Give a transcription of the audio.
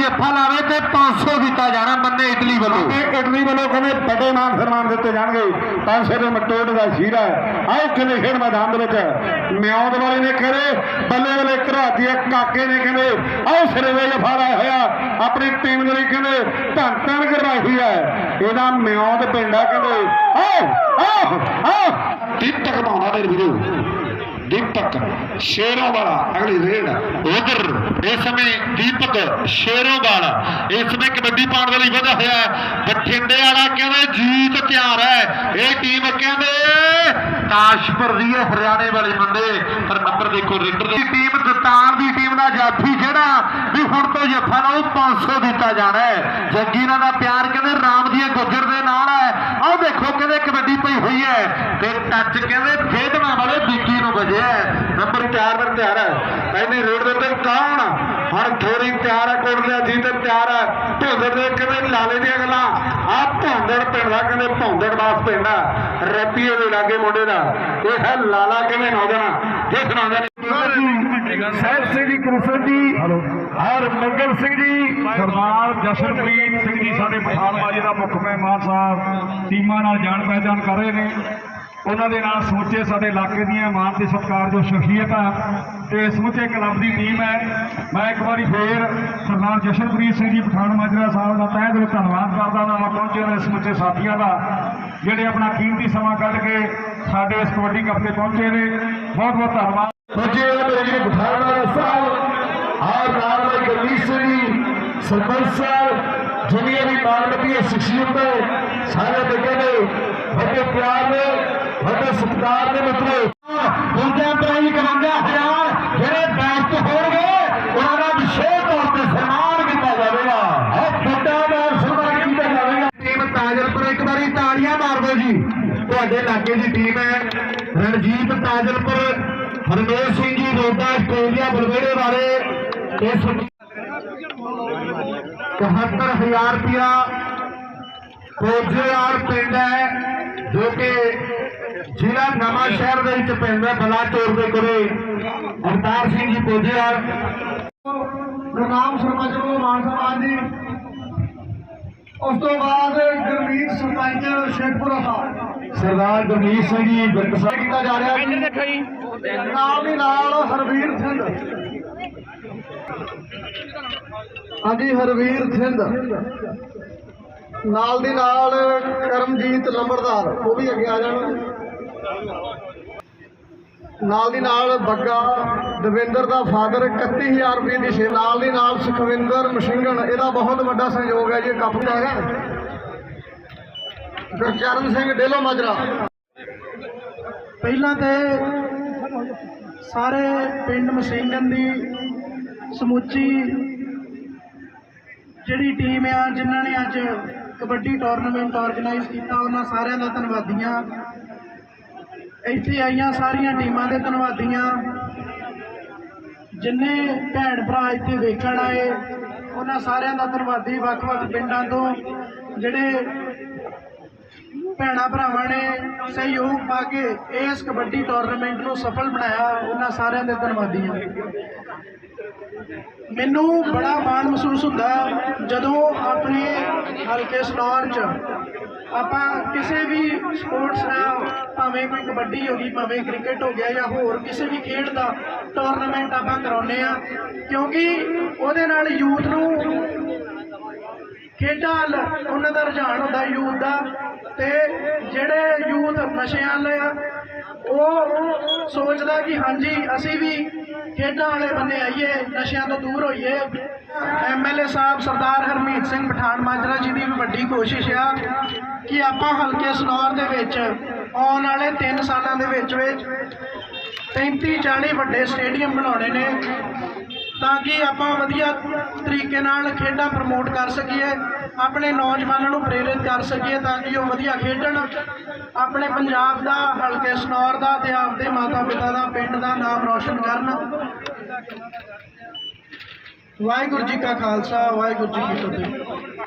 ਜੱਫਾ ਲਾਵੇ ਤੇ 500 ਦਿੱਤਾ ਜਾਣਾ ਮੰਨੇ ਇਟਲੀ ਵੱਲੋਂ। ਇਹ ਇਟਲੀ ਵੱਲੋਂ ਕਹਿੰਦੇ ਵੱਡੇ ਮਾਨ ਸਨਮਾਨ ਦਿੱਤੇ ਜਾਣਗੇ। ਪੰਜ ਦੇ ਮਟੋੜ ਦਾ ਸ਼ੀਰਾ ਆਓ ਕਿੰਨੇ ਖੇਡ ਮੈਦਾਨ ਦੇ ਵਿੱਚ। ਮਿਆਉਦ ਵਾਲੇ ਨੇ ਕਹਿੰਦੇ ਬੱਲੇ ਬੱਲੇ ਘਰਾਤੀ ਕਾਕੇ ਨੇ ਕਹਿੰਦੇ ਆਓ ਸਿਰੇ ਦੇ ਜਫਾ ਲਾਇਆ ਹੋਇਆ। ਆਪਣੀ ਟੀਮ ਦੇ ਲਈ ਕਹਿੰਦੇ ਧੰਨ ਧੰਨ ਕਰਵਾਈ ਹੋਈ ਹੈ। ਇਹਦਾ ਮਿਆਉਦ ਪਿੰਡਾ ਕਹਿੰਦੇ। ਆਓ ਆਓ ਆਓ ਦੀਪਕ ਭਾਉਣਾ ਦੇ ਵੀਰੋ? ਦੀਪਕ ਸ਼ੇਰੋਂ ਵਾਲਾ ਅਗਲੀ ਰੇਡ ਉਧਰ ਇਸ ਸਮੇਂ ਦੀਪਕ ਸ਼ੇਰੋਵਾਲ ਇਸ ਸਮੇਂ ਕਬੱਡੀ ਪਾਉਣ ਦੇ ਲਈ ਵਧਿਆ ਹੋਇਆ ਬਠਿੰਡੇ ਵਾਲਾ ਕਹਿੰਦੇ ਜੀਤ ਤਿਆਰ ਹੈ ਇਹ ਟੀਮ ਕਹਿੰਦੇ ਕਾਸ਼ਪੁਰ ਦੀ ਹੈ, ਹਰਿਆਣੇ ਵਾਲੇ ਬੰਦੇ ਪਰ ਨੰਬਰ ਦੇਖੋ ਰੇਡਰ ਦੀ ਟੀਮ ਦਤਾਰ ਦੀ ਟੀਮ ਦਾ ਜਾਫੀ ਜਿਹੜਾ, ਵੀ ਹੁਣ ਤੋਂ ਜੱਫਾ ਨਾ ਲਾਉ 500 ਦਿੱਤਾ ਜਾਣਾ ਹੈ। ਜੱਗੀ ਨਾਲ ਦਾ ਪਿਆਰ ਕਹਿੰਦੇ ਰਾਮ ਦੀ ਗੁੱਜਰ ਦੇ ਨਾਲ ਹੈ। ਆਹ ਦੇਖੋ ਕਹਿੰਦੇ ਕਬੱਡੀ ਪਈ ਹੋਈ ਹੈ। ਤੇ ਟੱਚ ਕਹਿੰਦੇ ਖੇਡਣਾ ਵਾਲੇ ਵਿੱਕੀ ਨੂੰ ਵੱਜਿਆ 4 ਪਰ ਤਿਆਰ ਹੈ। ਪਹਿਲੀ ਰੇਡ ਦੇ ਉੱਤੇ ਕੌਣ? ਹੁਣ ਥੋੜੀ ਤਿਆਰ ਹੈ ਕੋਟਲਿਆ ਜੀ ਤੇ ਤਿਆਰ ਹੈ। ਭੌਂਦੜ ਦੇ ਕਹਿੰਦੇ ਲਾਲੇ ਦੀਆਂ ਗੱਲਾਂ। ਆ ਭੌਂਦੜ ਪਿੰਡ ਦਾ ਕਹਿੰਦੇ ਭੌਂਦੜ ਬਾਸ ਪਿੰਡ ਆ ਰਤੀਏ ਦੇ ਲਾਗੇ ਮੁੰਡੇ ਦਾ। ਇਹ ਹੈ ਲਾਲਾ ਕਹਿੰਦੇ ਨੌਜਵਾਨ। ਜਿਸ ਨੌਜਵਾਨ ਸਾਹਿਬ ਸਿੰਘ ਜੀ ਕ੍ਰਿਸ਼ਨ ਜੀ ਔਰ ਮੰਗਲ ਸਿੰਘ ਜੀ ਸਰਦਾਰ ਜਸ਼ਨਪ੍ਰੀਤ ਸਿੰਘ ਜੀ ਸਾਡੇ ਪਠਾਨ ਮਾਜੀ ਦਾ ਮੁੱਖ ਮਹਿਮਾਨ ਸਾਹਿਬ ਟੀਮਾਂ ਨਾਲ ਜਾਣ ਪਹਿਚਾਣ ਕਰ ਰਹੇ ਨੇ। ਉਹਨਾਂ ਦੇ ਨਾਲ ਸਮੁੱਚੇ ਸਾਡੇ ਇਲਾਕੇ ਦੀਆਂ ਮਾਨ ਤੇ ਸਤਿਕਾਰ ਜੋ ਸ਼ਖਸੀਅਤ ਆ ਤੇ ਸਮੁੱਚੇ ਕਲੱਬ ਦੀ ਟੀਮ ਹੈ। ਮੈਂ ਇੱਕ ਵਾਰੀ ਫੇਰ ਸਰਦਾਰ ਜਸ਼ਨਪ੍ਰੀਤ ਸਿੰਘ ਜੀ ਪਠਾਨ ਮਾਜਰਾ ਸਾਹਿਬ ਦਾ ਤਹਿ ਦਿਲੋਂ ਧੰਨਵਾਦ ਕਰਦਾ ਨਾਲ ਪਹੁੰਚੇ ਹੋਏ ਸਮੁੱਚੇ ਸਾਥੀਆਂ ਦਾ, ਜਿਹੜੇ ਆਪਣਾ ਕੀਮਤੀ ਸਮਾਂ ਕੱਢ ਕੇ ਸਾਡੇ ਇਸ ਕਬੱਡੀ ਕੱਪ ਤੇ ਪਹੁੰਚੇ ਨੇ। ਬਹੁਤ ਬਹੁਤ ਧੰਨਵਾਦ। ਸੱਜੇ ਮੇਰੇ ਜੀ ਬਠਾਣਾ ਸਾਹਿਬ ਆਰ ਨਾਲ ਦੇ ਗਰਮੀਤ ਸਿੰਘ ਜੀ, ਸਰਪੰਚ ਸਾਹਿਬ ਦੁਨੀਆ ਦੀ ਮਾਨਵਤੀ ਸ਼ਖਸੀਅਤ ਸਾਰੇ ਤੇ ਕਹਿੰਦੇ ਵੱਡੇ ਪਿਆਰ ਨੇ ਵੱਡੇ ਸਤਿਕਾਰ ਦੇ ਮਿੱਤਰੋ। ਦੂਜਾ ਪ੍ਰਾਈਜ਼ 51000 ਜਿਹੜੇ ਬੈਸਟ ਹੋਣਗੇ, ਉਹਨਾਂ ਦਾ ਵਿਸ਼ੇਸ਼ ਤੌਰ ਤੇ ਸਨਮਾਨ ਕੀਤਾ ਜਾਵੇਗਾ। ਇਹ ਵੱਡਾ ਮਾਨ ਸਨਮਾਨ ਕੀਤਾ ਜਾਵੇਗਾ। ਟੀਮ ਤਾਜਲਪੁਰ ਇੱਕ ਵਾਰੀ ਤਾੜੀਆਂ ਮਾਰ ਦਿਓ ਜੀ। ਤੁਹਾਡੇ ਇਲਾਕੇ ਦੀ ਟੀਮ ਹੈ ਰਣਜੀਤ ਤਾਜਲਪੁਰ ਹਰਮੇਸ਼ ਸਿੰਘ ਜੀ ਰੋਡਾ ਆਸਟ੍ਰੇਲੀਆ ਬਲਵੇੜੇ ਵਾਲੇ ਇਸ 71000 ਰੁਪਇਆ ਕੋਜੇਵਾਲ ਪਿੰਡ ਹੈ ਜੋ ਕਿ ਜ਼ਿਲ੍ਹਾ ਨਵਾਂ ਸ਼ਹਿਰ ਦੇ ਵਿੱਚ ਪੈਂਦਾ ਬਲਾਚੌਰ ਦੇ ਕੋਲੇ। ਅਵਤਾਰ ਸਿੰਘ ਜੀ ਕੋਜੇਵਾਲ ਗੁਰਨਾਮ ਸਰਪੰਚ ਨੂੰ ਮਾਨ ਸਨਮਾਨ ਜੀ। ਉਸ ਤੋਂ ਬਾਅਦ ਗੁਰਮੀਤ ਸਰਪੰਚ ਸ਼ੇਖਪੁਰਾ ਸਾਹਿਬ। ਸਰਦਾਰ ਗੁਰਮੀਤ ਸਿੰਘ ਜੀ ਬਿਰਕਸਾ ਕੀਤਾ ਜਾ ਰਿਹਾ ਇੱਧਰ ਦੇਖੋ ਜੀ। ਨਾਲ ਦੀ ਨਾਲ ਹਰਵੀਰ ਸਿੰਘ। ਹਾਂਜੀ ਹਰਵੀਰ ਸਿੰਘ। ਨਾਲ ਦੀ ਨਾਲ ਕਰਮਜੀਤ ਲੰਬੜਦਾਰ ਉਹ ਵੀ ਅੱਗੇ ਆ ਜਾਣ ਨਾਲ ਦੀ ਨਾਲ ਬੱਗਾ ਦਵਿੰਦਰ ਦਾ ਫਾਦਰ 31000 ਰੁਪਏ ਦੀ ਸੇ ਨਾਲ ਦੀ ਨਾਲ ਸੁਖਵਿੰਦਰ ਮਸ਼ਿੰਗਣ, ਇਹਦਾ ਬਹੁਤ ਵੱਡਾ ਸਹਿਯੋਗ ਹੈ ਜੀ ਕੱਪ ਦਾ ਹੈਗਾ ਗੁਰਚਰਨ ਸਿੰਘ ਡੇਲੋ ਮਾਜਰਾ। ਪਹਿਲਾਂ ਤੇ ਸਾਰੇ ਪਿੰਡ ਮਸੀਂਗਨ ਦੀ ਸਮੁੱਚੀ ਜਿਹੜੀ ਟੀਮ ਆ, ਜਿਨ੍ਹਾਂ ਨੇ ਅੱਜ ਕਬੱਡੀ ਟੂਰਨਾਮੈਂਟ ਆਰਗੇਨਾਈਜ਼ ਕੀਤਾ, ਉਹਨਾਂ ਸਾਰਿਆਂ ਦਾ ਧੰਨਵਾਦੀਆਂ ਇੱਥੇ ਆਈਆਂ ਸਾਰੀਆਂ ਟੀਮਾਂ ਦੇ ਧੰਨਵਾਦੀਆਂ। ਜਿੰਨੇ ਭੈਣ ਭਰਾ ਇੱਥੇ ਵੇਖਣ ਆਏ, ਉਹਨਾਂ ਸਾਰਿਆਂ ਦਾ ਧੰਨਵਾਦੀ ਵੱਖ-ਵੱਖ ਪਿੰਡਾਂ ਤੋਂ, ਜਿਹੜੇ ਭੈਣਾ ਭਰਾਵਾਂ ਨੇ ਸਹਿਯੋਗ ਪਾ ਕੇ ਇਸ ਕਬੱਡੀ ਟੂਰਨਾਮੈਂਟ ਨੂੰ ਸਫਲ ਬਣਾਇਆ, ਉਹਨਾਂ ਸਾਰਿਆਂ ਦੇ ਧੰਨਵਾਦੀ ਹਾਂ ਮੈਨੂੰ ਬੜਾ ਮਾਣ ਮਹਿਸੂਸ ਹੁੰਦਾ ਜਦੋਂ ਆਪਣੇ ਹਲਕੇ ਸਨੌਰ ਚ ਆਪਾਂ ਕਿਸੇ ਵੀ ਸਪੋਰਟਸ ਦਾ ਭਾਵੇਂ ਕੋਈ ਕਬੱਡੀ ਹੋ ਗਈ, ਭਾਵੇਂ ਕ੍ਰਿਕਟ ਹੋ ਗਿਆ ਜਾਂ ਹੋਰ ਕਿਸੇ ਵੀ ਖੇਡ ਦਾ ਟੂਰਨਾਮੈਂਟ ਆਪਾਂ ਕਰਾਉਂਦੇ ਆ ਕਿਉਂਕਿ ਉਹਦੇ ਨਾਲ ਯੂਥ ਨੂੰ ਖੇਡਾਂ ਵੱਲ ਉਹਨਾਂ ਦਾ ਰੁਝਾਨ ਹੁੰਦਾ ਯੂਥ ਦਾ, ਤੇ ਜਿਹੜੇ ਯੂਥ ਨਸ਼ਿਆਂ ਵਾਲੇ ਆ, ਉਹ ਸੋਚਦਾ ਕਿ ਹਾਂਜੀ, ਅਸੀਂ ਵੀ ਖੇਡਾਂ ਵਾਲੇ ਬੰਨੇ ਆਈਏ, ਨਸ਼ਿਆਂ ਤੋਂ ਦੂਰ ਹੋਈਏ। ਐਮਐਲਏ ਸਾਹਿਬ ਸਰਦਾਰ ਹਰਮੀਤ ਸਿੰਘ ਪਠਾਨ ਮਾਜਰਾ ਜੀ ਦੀ ਵੀ ਵੱਡੀ ਕੋਸ਼ਿਸ਼ ਆ ਕਿ ਆਪਾਂ ਹਲਕੇ ਸਨੌਰ ਦੇ ਵਿੱਚ ਆਉਣ ਵਾਲੇ 3 ਸਾਲਾਂ ਦੇ ਵਿੱਚ ਵਿੱਚ 35 40 ਵੱਡੇ ਸਟੇਡੀਅਮ ਬਣਾਉਣੇ ਨੇ ਤਾਂ ਕਿ ਆਪਾਂ ਵਧੀਆ ਤਰੀਕੇ ਨਾਲ ਖੇਡਾਂ ਪ੍ਰਮੋਟ ਕਰ ਸਕੀਏ, ਆਪਣੇ ਨੌਜਵਾਨਾਂ ਨੂੰ ਪ੍ਰੇਰਿਤ ਕਰ ਸਕੀਏ ਤਾਂ ਕਿ ਉਹ ਵਧੀਆ ਖੇਡਣ। ਆਪਣੇ ਪੰਜਾਬ ਦਾ ਹਲਕੇ ਸਨੌਰ ਦਾ ਤੇ ਆਪਦੇ ਮਾਤਾ ਪਿਤਾ ਦਾ, ਪਿੰਡ ਦਾ ਨਾਮ ਰੌਸ਼ਨ ਕਰਨ। ਵਾਹਿਗੁਰੂ ਜੀ ਕਾ ਖਾਲਸਾ, ਵਾਹਿਗੁਰੂ ਜੀ ਕੀ ਫਤਿਹ।